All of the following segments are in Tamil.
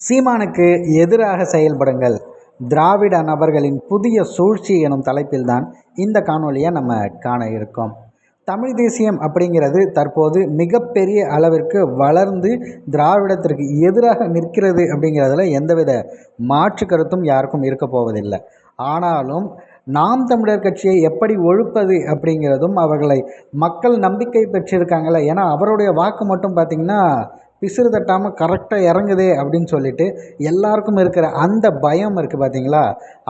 சீமானுக்கு எதிராக செயல்படுங்கள். திராவிட நபர்களின் புதிய சூழ்ச்சி எனும் தலைப்பில்தான் இந்த காணொலியை நம்ம காண இருக்கோம். தமிழ் தேசியம் அப்படிங்கிறது தற்போது மிகப்பெரிய அளவிற்கு வளர்ந்து திராவிடத்திற்கு எதிராக நிற்கிறது அப்படிங்கிறதுல எந்தவித மாற்று கருத்தும் யாருக்கும் இருக்க போவதில்லை. ஆனாலும் நாம் தமிழர் கட்சியை எப்படி ஒழுப்பது அப்படிங்கிறதும் அவர்களை மக்கள் நம்பிக்கை பெற்றிருக்காங்களே ஏன்னா அவருடைய வாக்கு மட்டும் பார்த்திங்கன்னா பிசுறு தட்டாமல் கரெக்டாக இறங்குதே அப்படின்னு சொல்லிட்டு எல்லாருக்கும் இருக்கிற அந்த பயம் இருக்குது பார்த்தீங்களா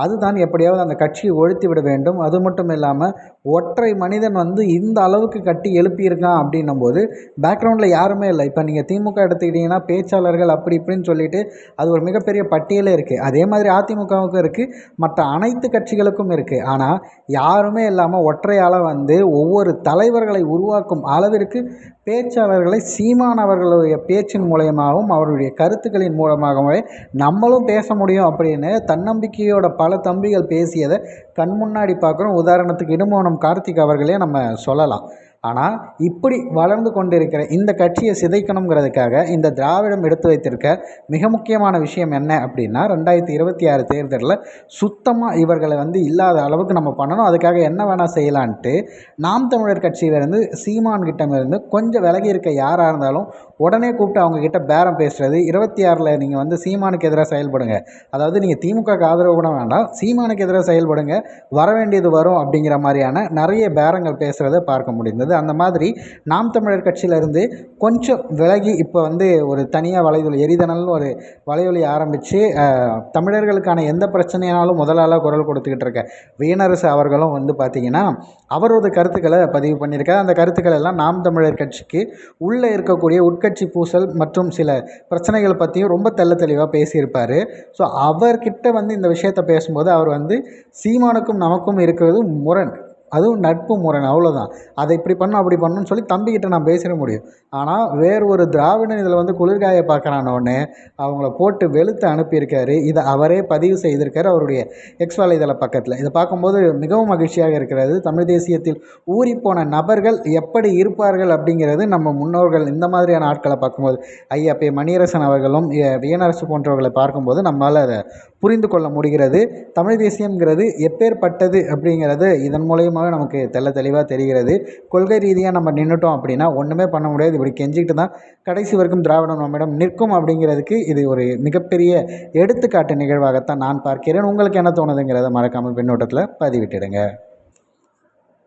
அதுதான் எப்படியாவது அந்த கட்சியை ஒழுத்தி விட வேண்டும். அது மட்டும் இல்லாமல் ஒற்றை மனிதன் வந்து இந்த அளவுக்கு கட்டி எழுப்பியிருக்கான் அப்படின்னும் போது பேக்ரவுண்டில் யாருமே இல்லை. இப்போ நீங்கள் திமுக எடுத்துக்கிட்டிங்கன்னா பேச்சாளர்கள் அப்படி இப்படின்னு சொல்லிட்டு அது ஒரு மிகப்பெரிய பட்டியலே இருக்குது அதே மாதிரி அதிமுகவுக்கும் இருக்குது மற்ற அனைத்து கட்சிகளுக்கும் இருக்குது ஆனால் யாருமே இல்லாமல் ஒற்றையால் வந்து ஒவ்வொரு தலைவர்களை உருவாக்கும் அளவிற்கு பேச்சாளர்களை சீமானவர்களுடைய பே பேச்சின் மூலயமாகவும் அவருடைய கருத்துக்களின் மூலமாகவே நம்மளும் பேச முடியும் அப்படின்னு தன்னம்பிக்கையோட பல தம்பிகள் பேசியதை கண் முன்னாடி பார்க்குறோம். உதாரணத்துக்கு இடுமோனம் கார்த்திக் அவர்களே நம்ம சொல்லலாம். ஆனால் இப்படி வளர்ந்து கொண்டிருக்கிற இந்த கட்சியை சிதைக்கணுங்கிறதுக்காக இந்த திராவிடம் எடுத்து வைத்திருக்க மிக முக்கியமான விஷயம் என்ன அப்படின்னா ரெண்டாயிரத்தி இருபத்தி ஆறு தேர்தலில் சுத்தமாக இவர்களை வந்து இல்லாத அளவுக்கு நம்ம பண்ணணும். அதுக்காக என்ன வேணால் செய்யலான்ட்டு நாம் தமிழர் கட்சியிலேருந்து சீமான் கிட்டமிருந்து கொஞ்சம் விலகி இருக்க யாராக இருந்தாலும் உடனே கூப்பிட்டு அவங்கக்கிட்ட பேரம் பேசுகிறது இருபத்தி ஆறில் நீங்கள் வந்து சீமானுக்கு எதிராக செயல்படுங்க. அதாவது நீங்கள் திமுகக்கு ஆதரவு கூட வேண்டாம். சீமானுக்கு எதிராக செயல்படுங்க. வர வேண்டியது வரும் அப்படிங்கிற மாதிரியான நிறைய பேரங்கள் பேசுகிறத பார்க்க முடிந்தது. அந்த மாதிரி நாம் தமிழர் கட்சியிலேருந்து கொஞ்சம் விலகி இப்போ வந்து ஒரு தனியாக வலைதொலி எரிதனல்னு ஒரு வலையொலி ஆரம்பித்து தமிழர்களுக்கான எந்த பிரச்சனையானாலும் முதலாளாக குரல் கொடுத்துக்கிட்டு இருக்க வீணரசு அவர்களும் வந்து பார்த்திங்கன்னா அவரது கருத்துக்களை பதிவு பண்ணியிருக்காரு. அந்த கருத்துக்கள் எல்லாம் நாம் தமிழர் கட்சிக்கு உள்ளே இருக்கக்கூடிய உட்க உட்கட்சி பூசல் மற்றும் சில பிரச்சனைகள் பற்றியும் ரொம்ப தெல்ல தெளிவாக பேசியிருப்பார். ஸோ அவர்கிட்ட வந்து இந்த விஷயத்த பேசும்போது அவர் வந்து சீமானுக்கும் நமக்கும் இருக்கிறது முரண். அதுவும் நட்பு முரண் அவ்வளோதான் அதை இப்படி பண்ணும் அப்படி பண்ணணும்னு சொல்லி தம்பிக்கிட்ட நான் பேசிட முடியும். ஆனால் வேறு ஒரு திராவிடன் இதில் வந்து குளிர்காய பார்க்குறானோடனே அவங்கள போட்டு வெளுத்து அனுப்பியிருக்காரு. இதை அவரே பதிவு செய்திருக்காரு அவருடைய எக்ஸ் வலைதள பக்கத்தில். இதை பார்க்கும்போது மிகவும் மகிழ்ச்சியாக இருக்கிறது. தமிழ் தேசியத்தில் ஊறிப்போன நபர்கள் எப்படி இருப்பார்கள் அப்படிங்கிறது நம்ம முன்னோர்கள் இந்த மாதிரியான ஆட்களை பார்க்கும்போது ஐயா பே மணியரசன் அவர்களும் வியனரசு போன்றவர்களை பார்க்கும்போது நம்மளால் அதை புரிந்து கொள்ள முடிகிறது. தமிழ் தேசியங்கிறது எப்பேற்பட்டது அப்படிங்கிறது இதன் மூலயமாவே நமக்கு தெல்ல தெளிவாக தெரிகிறது. கொள்கை ரீதியாக நம்ம நின்றுட்டோம் அப்படின்னா ஒன்றுமே பண்ண முடியாது. இப்படி கெஞ்சிக்கிட்டு தான் கடைசி வரைக்கும் திராவிடம் நம்மிடம் நிற்கும் அப்படிங்கிறதுக்கு இது ஒரு மிகப்பெரிய எடுத்துக்காட்டு நிகழ்வாகத்தான் நான் பார்க்கிறேன். உங்களுக்கு என்ன தோணுதுங்கிறத மறக்காமல் பின்னோட்டத்தில் பதிவிட்டுடுங்க.